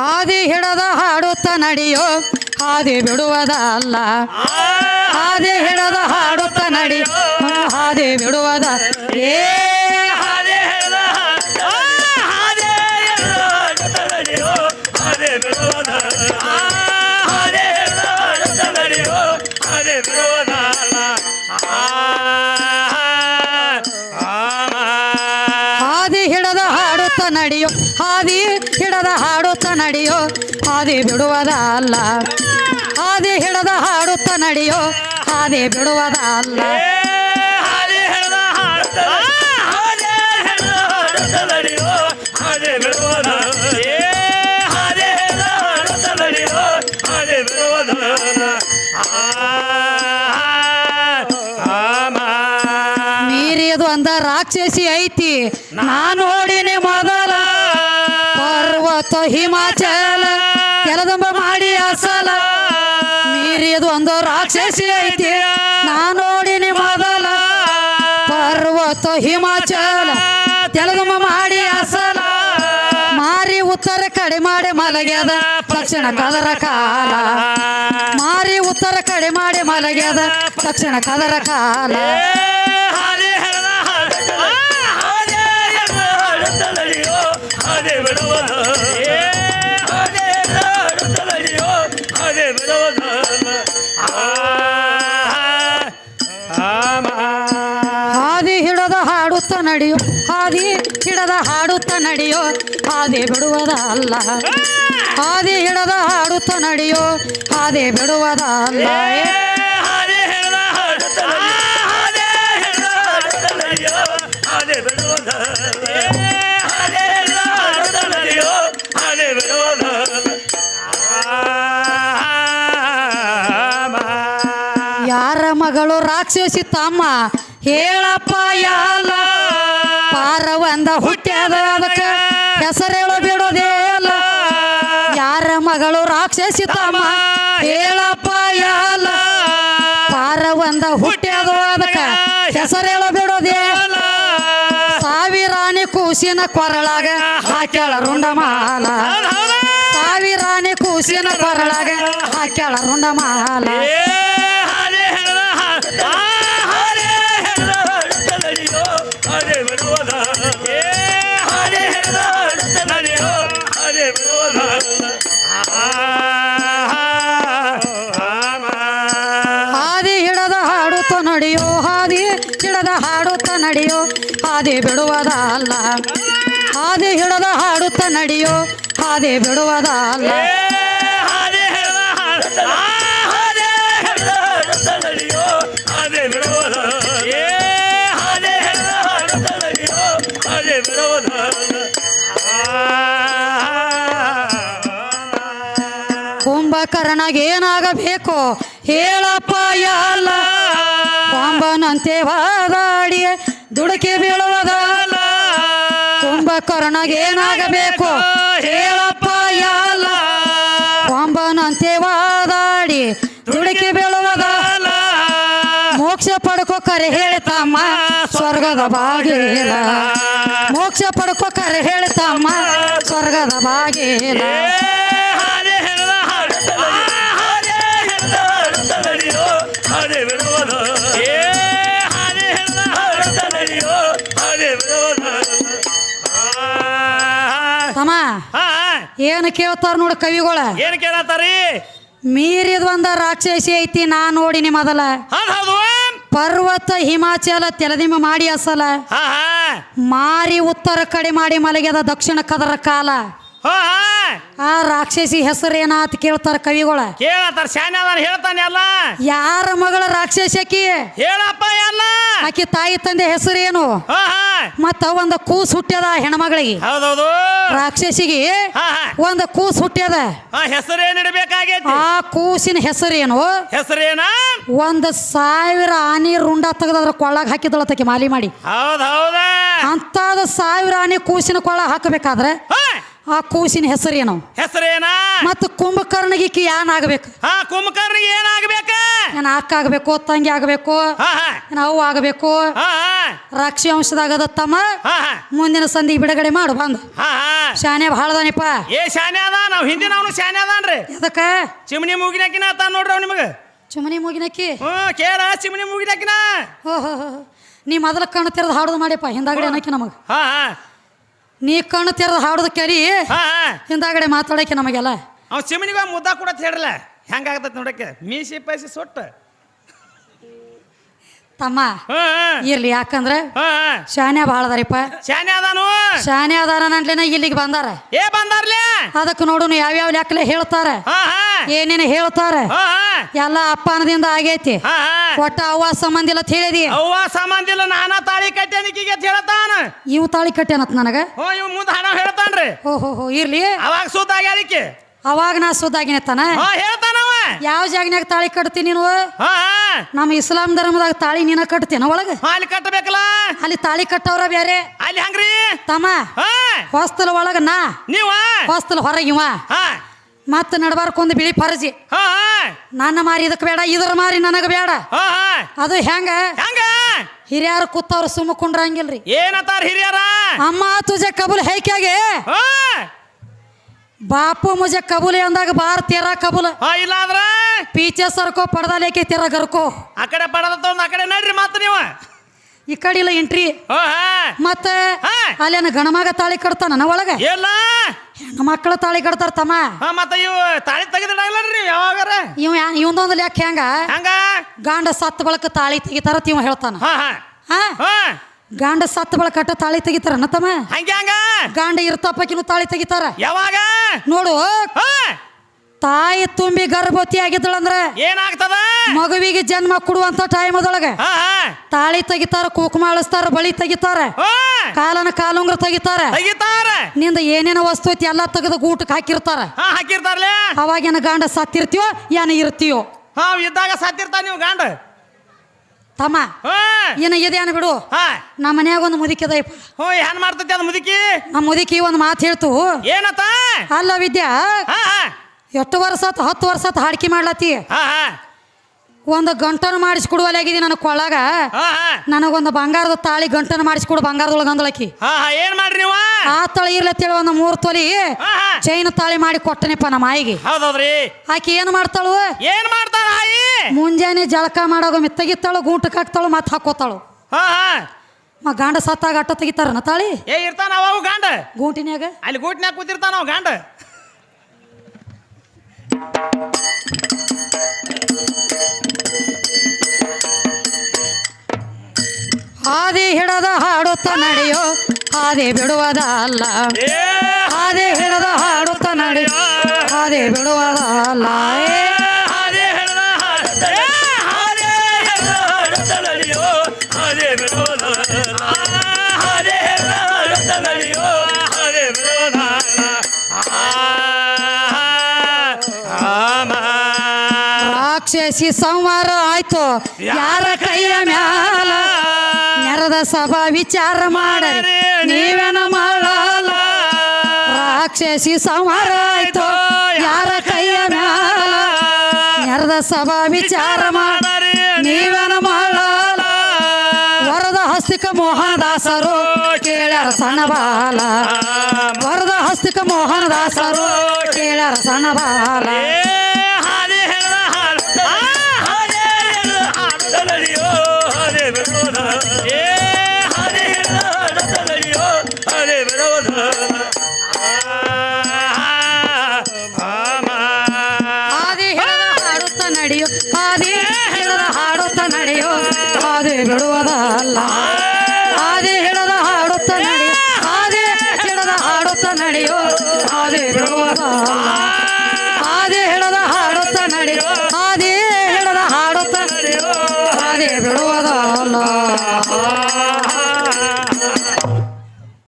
ಹಾದಿ ಹಿಡದ ಹಾಡುತ್ತ ನಡೆಯೋ ಹಾದಿ ಬಿಡುವುದ ಅಲ್ಲ. ಹಾದಿ ಹಿಡದ ಹಾಡುತ್ತ ನಡಿ ಹಾದಿ ಬಿಡುವದ ಏ ಹಾದೆ ನಡೆಯೋ, ನಡೆಯೋ, ಹಿಡದ ಹಾಡುತ್ತ ನಡೆಯೋ ಹಾದಿ ಹಿಡದ ಹಾಡುತ್ತ ನಡೆಯೋ ಹಾದಿ ಬಿಡುವುದ ಅಲ್ಲ ಹಾದಿ ಹಿಡದ ಹಾಡುತ್ತ ನಡೆಯೋ ಹಾದಿ ಬಿಡುವುದ ಅಲ್ಲ ಮೀರಿಯದು ಅಂದ ರಾಕ್ಷಸಿ ಐತಿ ನಾನು ನೋಡಿನಿ ಪರ್ವತ ಹಿಮಾಚಲ ಕೆಲದಂಬ ಮಾಡಿ ಅಸಲ. ನೀರಿಯದು ಒಂದು ರಾಕ್ಷಸಿ ಐತಿ, ನಾ ನೋಡಿನಿ ಮೊದಲ. ಪರ್ವತ ಹಿಮಾಚಲ ಕೆಲದಂಬ ಮಾಡಿ ಅಸಲ. ಮಾರಿ ಉತ್ತರ ಕಡೆ ಮಾಡಿ ಮಲಗ್ಯದ, ದಕ್ಷಿಣ ಕದರ ಕಾಲ. ಮಾರಿ ಉತ್ತರ ಕಡೆ ಮಾಡಿ ಮಲಗ್ಯದ, ದಕ್ಷಿಣ ಕದರ ಕಾಲ. ಹಾಡುತ್ತ ನಡೆಯೋ ಹಾದಿ ಬಿಡುವುದ ಅಲ್ಲ ಹಾದಿ ಹಿಡದ ಹಾಡುತ್ತ ನಡೆಯೋ ಹಾದಿ ಬಿಡುವುದ ಅಲ್ಲ ಹಾದೆ ಹೆಣದ ಹಾದೆ ಹೆಣದ ಹಾಡುತ್ತ ನಡೆಯೋ, ಹಾದೆ ಬಿಡುವುದ ಹಾದೆ ಹೆಣದ ಹಾಡುತ್ತ ನಡೆಯೋ, ಹಾದೆ ಬಿಡುವುದ ಆ, ಆ, ಯಾರ ಮಗಳು ರಾಕ್ಷಸಿ ತಮ್ಮ? ಹೇಳಪ್ಪ ಯಾಲ ಪಾರ ಒಂದ ಹುಟ್ಟ್ಯಾದ ಅದಕ್ಕ ಬಿಡೋದೇ ಅಲ್ಲ. ಯಾರ ಮಗಳು ರಾಕ್ಷಸಿ ತಮ್ಮ ಹೇಳಪ್ಪ ಯಾಲ ಪಾರ ಒಂದ ಹುಟ್ಟ್ಯಾದ ಅದಕ್ಕ ಹೆಸರೇಳು ಬಿಡೋದೇ ಸಾವಿರಾಣಿ ಕೂಸಿನ ಕೊರಳಾಗ ಹಾಕ್ಯಾಳ ರುಂಡಮಾಲ. ಸಾವಿರಾಣಿ ಕೂಸಿನ ಕೊರಳಾಗ ಹಾಕ್ಯಾಳ ರುಂಡಮಾಲ. ನಡೆಯೋ? ಹಾದಿ ಬಿಡುವುದ ಅಲ್ಲ. ಹಾದಿ ಹಿಡದ ಹಾಡುತ್ತ ನಡೆಯೋ? ಹಾದಿ ಬಿಡುವುದ ಅಲ್ಲ. ಕುಂಭಕರ್ಣಗೇನಾಗಬೇಕೋ ಏನಾಗಬೇಕು? ಹೇಳಪ್ಪ ಯಾಲ ಕೊಂಬನಂತೆ ವಾದಾಡಿ ದುಡುಕಿ ಬೀಳುವುದಲ್ಲ ಕುಂಭಕರ್ಣಗೇನಾಗಬೇಕು ಹೇಳಪ್ಪ, ಯಾಲ. ಕೊಂಬನಂತೆ ವಾದಾಡಿ ದುಡುಕಿ ಬೀಳುವುದಲ್ಲ ಮೋಕ್ಷ ಪಡ್ಕೋ ಕರೆ ಹೇಳ್ತಮ್ಮ, ಸ್ವರ್ಗದ ಬಾಗಿಲ ಮೋಕ್ಷ ಪಡ್ಕೋ ಕರೆ ಹೇಳ್ತಮ್ಮ, ಸ್ವರ್ಗದ ಬಾಗಿಲ ಏನು ಕೇಳ್ತಾರ ನೋಡು ಕವಿಗಳ? ಏನ್ ಕೇಳತ್ತಾರಿ? ಮೀರಿದ ಒಂದ ರಾಕ್ಷಸಿ ಐತಿ ನಾ ನೋಡಿ ಮೊದಲ ಹೌದ್ ಹೌದು. ಪರ್ವತ ಹಿಮಾಚಲ ತೆಲದಿಮ ಮಾಡಿ ಅಸಲ. ಹಾ ಹಾ. ಮಾರಿ ಉತ್ತರ ಕಡೆ ಮಾಡಿ ಮಲಗ್ಯದ ದಕ್ಷಿಣ ಕದರ ಕಾಲ. ಹೋ ಹಾ. ಆ ರಾಕ್ಷಸಿ ಹೆಸರೇನಾತ್ ಕೇಳ್ತಾರ ಕವಿಗಳ? ಕೇಳತ್ತಾರ ಶಾನೆ ಅದಾರ ಹೇಳ್ತಾನೆ ಅಲ್ಲ. ಯಾರ ಮಗಳ ರಾಕ್ಷಸಿ ಆಕಿ ಹೇಳಪ್ಪ ಎಲ್ಲ. ಆಕಿ ತಾಯಿ ತಂದೆ ಹೆಸರು ಏನು? ಹಾ. ಮತ್ತ ಒಂದ ಕೂಸ್ ಹುಟ್ಟ್ಯದ ಹೆಣ್ಮಗಳಿಗೆ. ಹೌದೌದು. ರಾಕ್ಷಸಿಗೆ ಹಾ ಹಾ. ಒಂದ ಕೂಸ್ ಹುಟ್ಟ್ಯದ. ಹೆಸರೇನ್ ಇಡಬೇಕಾಗೈತಿ? ಆ ಕೂಸಿನ ಹೆಸರೇನು ಹೆಸರೇನ ಒಂದ್ ಸಾವಿರ ಆನಿ ರುಂಡ ತೆಗೆದ್ರ ಕೊಳ್ಳಾಗ ಹಾಕಿದಳತಕ್ಕೆ ಮಾಲಿ ಮಾಡಿ. ಹೌದ್ ಹೌದ? ಅಂತಾದ ಸಾವಿರ ಆನೆ ಕೂಸಿನ ಕೊಳ್ಳ ಹಾಕಬೇಕಾದ್ರೆ ಹಾ. ಆ ಕೂಸಿನ ಹೆಸರೇನು? ಹೆಸರೇನ? ಮತ್ತು ಕುಂಭಕರ್ಣಗಿಕ್ಕೆ ಏನಾಗಬೇಕು ಆಗ್ಬೇಕು ಹಾ ಕುಂಭಕರ್ಣಿಗೆ ಏನಾಗಬೇಕು? ನಾನು ಅಕ್ಕ ಆಗಬೇಕು ತಂಗಿ ಆಗಬೇಕು ಹಾ ಹಾ. ಅವ್ವ ಆಗ್ಬೇಕು? ಹಾ ರಾಕ್ಷಿ ಅದ ತಮ್ಮ ಹಾ ಹಾ. ಮುಂದಿನ ಸಂಧಿ ಬಿಡುಗಡೆ ಮಾಡು ಬಂದು. ಹಾ ಹಾ. ಶಾನೆ ಭಾಳದನಿಪ್ಪ ಏ ಶಾನೆ ಅದ ನಾವ್ ಹಿಂದಿನ ಅವನು ಶಾನೆ ಅದಾನ್ರಿ. ಎದಕ್ಕ? ಚಿಮಣಿ ಮೂಗಿನಾಕಿನ ಆತ ನೋಡ್ರಿ ಅವ್ ನಿಮಗೆ? ಚುಮನಿ ಮುಗಿನಕ್ಕಿ? ಹ್ಞೂ ಕೇಳ ಚಿಮಣಿ ಮೂಗಿನಾಕಿನ. ಹೋ ಹೋ ಹೋ ನೀ ಮೊದಲ ಕಣ್ಣು ತೆರೆದು ಹಾಡೋದು ಮಾಡಿಪ್ಪ ಹಿಂದಾಗಡೆ ಅನ್ನಕ್ಕೆ ನಮಗೆ. ಹಾ ಹಾ. ನೀ ಕಣ್ಣು ತೆರೆದ ಹಾಡೋದು ಕರಿ ಹಾ ಹಿಂದಾಗಡೆ ಮಾತಾಡಕ್ಕೆ ನಮಗೆಲ್ಲ. ಅವ್ ಚಿಮಣಿಗೆ ಮುದ್ದ ಕೂಡ ಹೇಳಲ್ಲ ಹೆಂಗಾಗತ್ತ ನೋಡಕ್ಕೆ? ಮೀಸಿ ಪೈಸಿ ಸೊಟ್ಟ. ತಮ್ಮ. ಹಾ ಇರ್ಲಿ ಯಾಕಂದ್ರೆ ಹಾ ಹಾ. ಶಾನೆ ಭಾಳದಾರಿಪ್ಪ ಶಾನೆ ಅದಾನು? ಶಾನೆ ಅದಾರ ನಂಟ್ಲೇನ ಇಲ್ಲಿಗೆ ಬಂದಾರ. ಏ ಬಂದಾರ್ಲೆ? ಅದಕ್ಕೆ ನೋಡುನು ಯಾವ್ಯಾವ ಲೆಕ್ಕಲೆ ಹೇಳ್ತಾರೆ. ಹಾ ಹಾ. ಏನೇನು ಹೇಳ್ತಾರೆ. ಹಾ ಹಾ. ಎಲ್ಲ ಅಪ್ಪನದಿಂದ ಆಗೈತಿ. ಹಾ ಹಾ. ಒಟ್ಟ ಅವ್ವ ಸಂಬಂಧ ಇಲ್ಲ ಹೇಳಿದಿ. ಅವ್ವ ಸಂಬಂಧಿಲ್ಲ ನಾನ ತಾಳಿ ಕಟ್ಟೆನಿಕಿಗೆ ಅಂತ ಹೇಳ್ತಾನ. ಇವು ತಾಳಿ ಕಟ್ಟೇನತ್ ನನಗ. ಹೋ ಇವ್ ಮುಂದ ಹಣ ಹೇಳ್ತಾನ್ರಿ. ಓಹೋ ಹೋ ಹೋ ಇರ್ಲಿ. ಅವಾಗ ಸುದ್ದ ಆಗ್ಯಾಳಿಕೆ ಅವಾಗ ನಾ ಸುದ್ದಾಗಿನತ್ತಾನ ಹಾ ಹೇಳ್ತಾನವ ಯಾವ ಜಾಗನ್ಯಾಗ ತಾಳಿ ಕಟ್ತಿ ನೀನು? ಹಾ ನಮ್ಮ ಇಸ್ಲಾಂ ಧರ್ಮದಾಗ ತಾಳಿ ನೀನ ಕಟ್ತೇನ ಒಳಗ? ಅಲ್ಲಿ ಕಟ್ಟಬೇಕಲ್ಲ? ಅಲ್ಲಿ ತಾಳಿ ಕಟ್ಟವ್ರ ಬೇರೆ ಅಲ್ಲಿ ಹಂಗ್ರಿ? ತಮ್ಮ ಹೊಸ್ತಲ್ ಒಳಗ ನಾ. ನೀವ? ಹೊಸ್ತಲ ಹೊರಗೆ ಇವ. ಹಾ. ಮತ್ತ ನಡಬಾರ್ಕೊಂದು ಬಿಳಿ ಫರ್ಜಿ. ನನ್ನ ಮಾರಿ ಇದಕ್ಕೆ ಬೇಡ ಇದ್ರ ಮಾರಿ ನನಗ ಬೇಡ. ಅದು ಹೆಂಗ? ಹೆಂಗ? ಹಿರಿಯರು ಕೂತವ್ರು ಸುಮ್ಮ ಕುಂಡ್ರಂಗಿಲ್ರಿ. ಏನತ್ತಾರ ಹಿರಿಯರ? ಅಮ್ಮ ತುಜೆ ಕಬುಲ್ ಹೈಕ್ಯಾಗೆ. ಬಾಪು ಮುಜೆ ಕಬೂಲಿ ಅಂದಾಗ ಬಾರ್ ತೀರ ಕಬೂಲ. ಹಾ ಇಲ್ಲ ಆದ್ರ? ಪೀಚೆ ಸರ್ಕೋ ಪಡ್ದಾಲೇಕೆ ತೀರ ಗರ್ಕೋ. ಆ ಕಡೆ ಪಡದ ಒಂದ್ ಆ ಕಡೆ ನಡ್ರಿ ಮತ್ತ ನೀವು. ಈ ಕಡೆ ಇಲ್ಲ ಎಂಟ್ರಿ ಹಾ ಮತ್ತ ಹಾ. ಅಲ್ಲೇನ ಗಣಮಗ ತಾಳಿ ಕಟ್ತಾನ ನನ್ನ ಒಳಗ? ಎಲ್ಲ. ಹೆಣ್ಣು ಮಕ್ಕಳು ತಾಳಿ ಕಟ್ತಾರ ತಮ್ಮ. ಹಾ ಮತ್ತ ಇವು ತಾಳಿ ತೆಗೆದಿಡಾಗಲ್ರಿ ಯಾವಾಗಾರ? ಇವ ಇವಂದೊಂದು ಲೆಕ್ಕ ಹೆಂಗ? ಹಂಗ? ಗಾಂಡ ಸತ್ ಬಳಕ ತಾಳಿ ತೆಗಿತಾರ ಇವ ಹೇಳ್ತಾನ. ಹಾ ಹಾ. ಹಾ? ಹಾ. ಗಾಂಡ ಸತ್ತ ಬಳಕ ಅಟ್ಟ ತಾಳಿ ತೆಗಿತಾರ ತಮ್ಮ? ಗಾಂಡ ಇರ್ತಪ್ಪಕಿನೂ ತಾಳಿ ತೆಗಿತಾರ? ಯಾವಾಗ? ನೋಡು. ತಾಯಿ ತುಂಬಿ ಗರ್ಭವತಿ ಆಗಿದ್ದಳಂದ್ರೆ ಏನಾಗ್ತದ? ಮಗುವಿಗೆ ಜನ್ಮ ಕೊಡುವಂತ ಟೈಮ್ ಅದೊಳಗ. ತಾಳಿ ತೆಗಿತಾರ ಕುಕುಮ ಅಳಿಸ್ತಾರ ಬಳಿ ತೆಗಿತಾರ. ಕಾಲನ ಕಾಲುಂಗ್ರ ತೆಗಿತಾರ. ನಿಂದ ಏನೇನ ವಸ್ತು ಐತಿ ಎಲ್ಲ ತೆಗೆದು ಊಟಕ್ಕೆ ಹಾಕಿರ್ತಾರ. ಅವಾಗ ಅವಾಗೇನ ಗಾಂಡ ಸತ್ತಿರ್ತೀವೋ ಏನ ಇರ್ತೀವೋ ಹಾ ಇದ್ದಾಗ ಸತ್ತಿರ್ತಾರ ನೀವು ಗಂಡ. ತಮ್ಮ ಏನ ಇದೇನ ಬಿಡು. ಹಾ! ನಮ್ಮ ಮನ್ಯಾಗ ಒಂದು ಮುದುಕಿ ಹೋ ಏನ್ ಮಾಡ್ತೈತಿ ಅದು ಮುದುಕಿ? ನಮ್ಮ ಮುದುಕಿ ಒಂದು ಮಾತು ಹೇಳ್ತು. ಏನತ್ತ? ಅಲ್ಲ ವಿದ್ಯಾ ಹಾ ಹಾ! ಎಷ್ಟು ವರ್ಷ ಆತ್ ಹತ್ತು ವರ್ಷ ಆತ್ ಹಾಡ್ಕಿ ಮಾಡ್ಲತ್ತಿ? ಹಾ ಹಾ! ಒಂದು ಗಂಟನ ಮಾಡಿಸ್ಕೊಡುವಲ್ಲಾಗಿದಿ ನನ್ನ ಕೊಳ್ಳಾಗ ಹಾ ನನಗೊಂದು ಬಂಗಾರದ ತಾಳಿ ಗಂಟನ ಮಾಡಿಸ್ಕೊಡು ಬಂಗಾರದೊಳಗೆ ಅಂದಳಕಿ ಏನ್ ಮಾಡ್ರಿ ನೀವು? ಆ ತಳಿ ಇರ್ಲತ್ತೇಳಿ ಒಂದು ಮೂರು ತೊಲಿ ಚೈನ್ ತಾಳಿ ಮಾಡಿ ಕೊಟ್ಟನಿಪ್ಪ ನಮ್ಮ ಆಯಿಗೆ. ಹೌದೌದ್ರಿ. ಆಕಿ ಏನು ಮಾಡ್ತಾಳು? ಏನ್ ಮಾಡ್ತಾಳ ಆಯಿ? ಮುಂಜಾನೆ ಜಳಕ ಮಾಡಾಗ ಮೆತ್ತಗಿತ್ತಾಳು ಗೂಟಕ್ಕೆ ಹಾಕ್ತಾಳು ಮತ್ತೆ ಹಾಕೋತಾಳು. ಮ ಗಂಡ ಸತ್ತಾಗ ಅಟ್ಟ ತೆಗಿತಾರನ ತಾಳಿ? ಏ ಇರ್ತಾನ ಅವು ಗಂಡ. ಗೂಟಿನ್ಯಾಗ? ಅಲ್ಲಿ ಗೂಟಿನ್ಯಾಗ ಕೂತಿರ್ತಾನ ಅವ ಗಂಡ. ಹಾದಿ ಹಿಡದ ಹಾಡುತ್ತ ನಡೆಯೋ ಹಾದಿ ಬಿಡುವುದ ಅಲ್ಲ ಏ ಹಾದಿ ಹಿಡದ ಹಾಡುತ್ತ ನಡೆಯೋ ಹಾದಿ ಬಿಡುವುದ ಅಲ್ಲ ಏ ಹಾದೆ ಹೆಣದ ಹಾಡುತ್ತ ಏ, ಹಾದೆ ಹೆಣದ ಹಾಡುತ್ತ ನಡೆಯೋ, ಹಾದೆ ಬಿಡೋದ ಆ, ಹಾದೆ ಹೆಣದ ಹಾಡುತ್ತ ನಡೆಯೋ, ಹಾದೆ ಬಿಡೋದ ಆ, ರಾಕ್ಷಸಿ ಸಂವಾರ ಆಯ್ತು ಯಾರ ಕೈಯ ಮ್ಯಾಲ ನೆರದ ಸಭಾ ವಿಚಾರ ಮಾಡರಿ ನೀವೇನ ಮಾಡಲ್ಲ ರಾಕ್ಷಸಿ ಸಂಹಾರ ಆಯ್ತು. ಯಾರ ಕೈಯ ಮ್ಯಾಲ? ನೆರದ ಸಭಾ ವಿಚಾರ ಮಾಡರಿ ನೀವೇನ ಮಾಡಲ್ಲ ವರದ ಹಸ್ತಿಕ ಮೋಹನದಾಸರು ಕೇಳ್ಯಾರ ಸಣಬಾಲ ಬಾಲ. ವರದ ಹಸ್ತಿಕ ಮೋಹನದಾಸರು ಕೇಳ್ಯಾರ ಸಣ್ಣ ಹಾದಿ ಹೇಳದ ಹಾಡುತ್ತ ನಡೆಯೋ ಆದಿ ಹೇಳದ ಹಾಡುತ್ತ ನಡೆಯೋ ಆದಿ ಹೇಳುವ ಆದಿ ಹಿಡಿದ ಹಾಡುತ್ತ ನಡೆಯೋ ಹಾದಿ